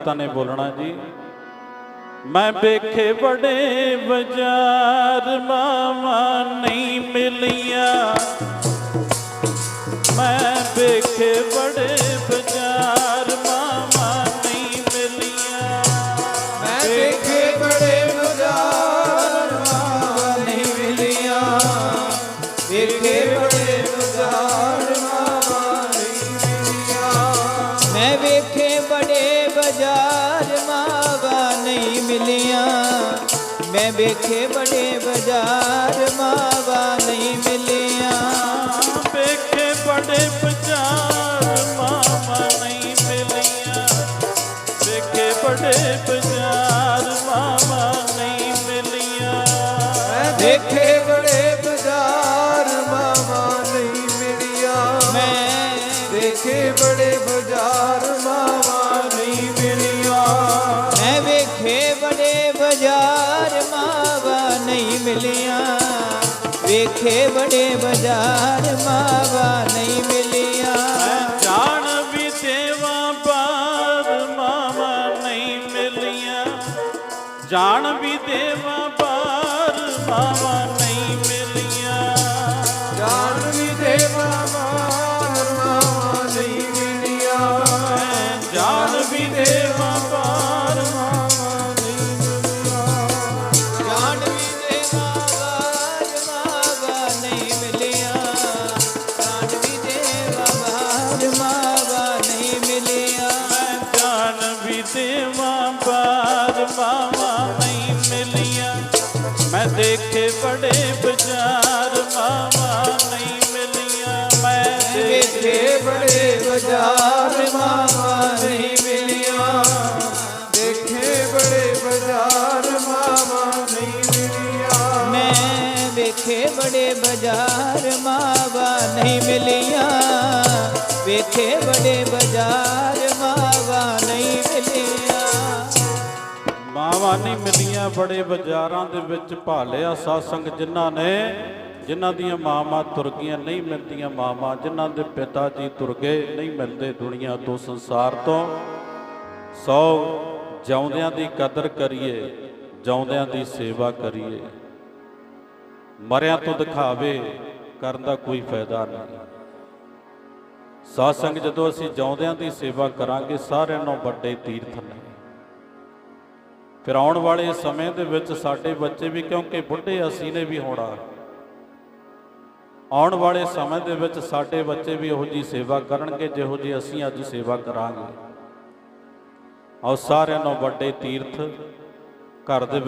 ਤਾਂ ਨੇ ਬੋਲਣਾ ਜੀ। ਮੈਂ ਵੇਖੇ ਬੜੇ ਬਾਜ਼ਾਰ ਮਾਵਾ ਨਹੀਂ ਮਿਲੀਆਂ। ਮੈਂ ਵੇਖੇ ਬੜੇ ਬਾਜ਼ਾਰ ਮਾਵਾ ਨਹੀਂ ਮਿਲੀਆਂ। ਮੈਂ ਵੇਖੇ ਬੜੇ ਬਾਜ਼ਾਰ ਮਾਵਾ ਨਹੀਂ ਮਿਲੀਆਂ। ਵੇਖੇ ਬੜੇ ਬਾਜ਼ਾਰ ਮਾਵਾ ਵੇਖੇ ਬੜੇ ਬਾਜ਼ਾਰ ਮਾਵਾ ਨਹੀਂ ਮਿਲੀਆਂ। ਮੈਂ ਵੇਖੇ ਬੜੇ ਬਾਜ਼ਾਰ ਮਾਵਾ ਨਹੀਂ ਮਿਲੀਆਂ। ਵੇਖੇ ਬੜੇ ਬਾਜ਼ਾਰ ਮਾਵਾ ਨਹੀਂ ਮਿਲੀਆਂ। ਵੇਖੇ ਬੜੇ ਬਾਜ਼ਾਰ ਮਿਲੀਆਂ। ਵੇਖੇ ਬੜੇ ਬਾਜ਼ਾਰ ਮਾਵਾ ਨਹੀਂ ਮਿਲੀਆਂ। ਜਾਣ ਵੀ ਦੇਵਾਂ ਬਾਰ ਮਾਵਾ ਨਹੀਂ ਮਿਲੀਆਂ। ਜਾਣ ਵੀ ਦੇਵਾਂ ਬਾਰ ਮਾਵਾ ਜਾਣ ਵੀ ਦੇਵਾਂ ਬਾਰ ਮਾਵਾ ਨਹੀਂ ਮਿਲੀਆਂ ਮੈਂ ਦੇਖੇ ਬੜੇ ਬਾਜ਼ਾਰ ਮਾਵਾ ਨਹੀਂ ਮਿਲੀਆਂ ਮੈਂ ਦੇਖੇ ਵੇਖੇ ਬੜੇ ਬਾਜ਼ਾਰ ਮਾਵਾ ਨਹੀਂ ਮਿਲੀਆਂ ਵੇਖੇ ਬੜੇ ਬਾਜ਼ਾਰ ਮਾਵਾ ਨਹੀਂ ਮਿਲੀਆਂ ਮੈਂ ਵੇਖੇ ਬੜੇ ਬਾਜ਼ਾਰ ਮਾਵਾ ਨਹੀਂ ਮਿਲੀਆਂ ਵੇਖੇ ਮਾਵਾਂ ਨਹੀਂ ਮਿਲੀਆਂ ਬੜੇ ਬਾਜ਼ਾਰਾਂ ਦੇ ਵਿੱਚ ਭਾਲਿਆ ਸਾਸੰਗ ਜਿਨ੍ਹਾਂ ਨੇ, ਜਿਨ੍ਹਾਂ ਦੀਆਂ ਮਾਵਾਂ ਤੁਰ ਗਈਆਂ, ਨਹੀਂ ਮਿਲਦੀਆਂ ਮਾਵਾਂ, ਜਿਨ੍ਹਾਂ ਦੇ ਪਿਤਾ ਜੀ ਤੁਰ ਗਏ, ਨਹੀਂ ਮਿਲਦੇ ਦੁਨੀਆ ਤੋਂ ਸੰਸਾਰ ਤੋਂ। ਸੋ ਜਿਉਂਦਿਆਂ ਦੀ ਕਦਰ ਕਰੀਏ, ਜਿਉਂਦਿਆਂ ਦੀ ਸੇਵਾ ਕਰੀਏ। ਮਰਿਆਂ ਤੋਂ ਦਿਖਾਵੇ, ਕਰਨ ਦਾ ਕੋਈ ਫਾਇਦਾ ਨਹੀਂ। ਸਾਸੰਗ ਜਦੋਂ ਅਸੀਂ ਜਿਉਂਦਿਆਂ ਦੀ ਸੇਵਾ ਕਰਾਂਗੇ, ਸਾਰਿਆਂ ਨਾਲੋਂ ਵੱਡੇ ਤੀਰਥ ਨੇ। ਫਿਰ ਆਉਣ ਵਾਲੇ ਸਮੇਂ ਦੇ ਵਿੱਚ ਸਾਡੇ ਬੱਚੇ ਵੀ, ਕਿਉਂਕਿ ਬੁੱਢੇ ਅਸੀਂ ਨੇ ਵੀ ਹੋਣਾ। ਆਉਣ ਵਾਲੇ ਸਮੇਂ ਦੇ ਵਿੱਚ ਸਾਡੇ ਬੱਚੇ ਵੀ ਉਹੋ ਜੀ ਸੇਵਾ ਕਰਨਗੇ, ਜਿਹੋ ਜੀ ਅਸੀਂ ਅੱਜ ਸੇਵਾ ਕਰਾਂਗੇ। ਆਓ ਸਾਰਿਆਂ ਨੂੰ ਵੱਡੇ ਤੀਰਥ ਘਰ ਦੇ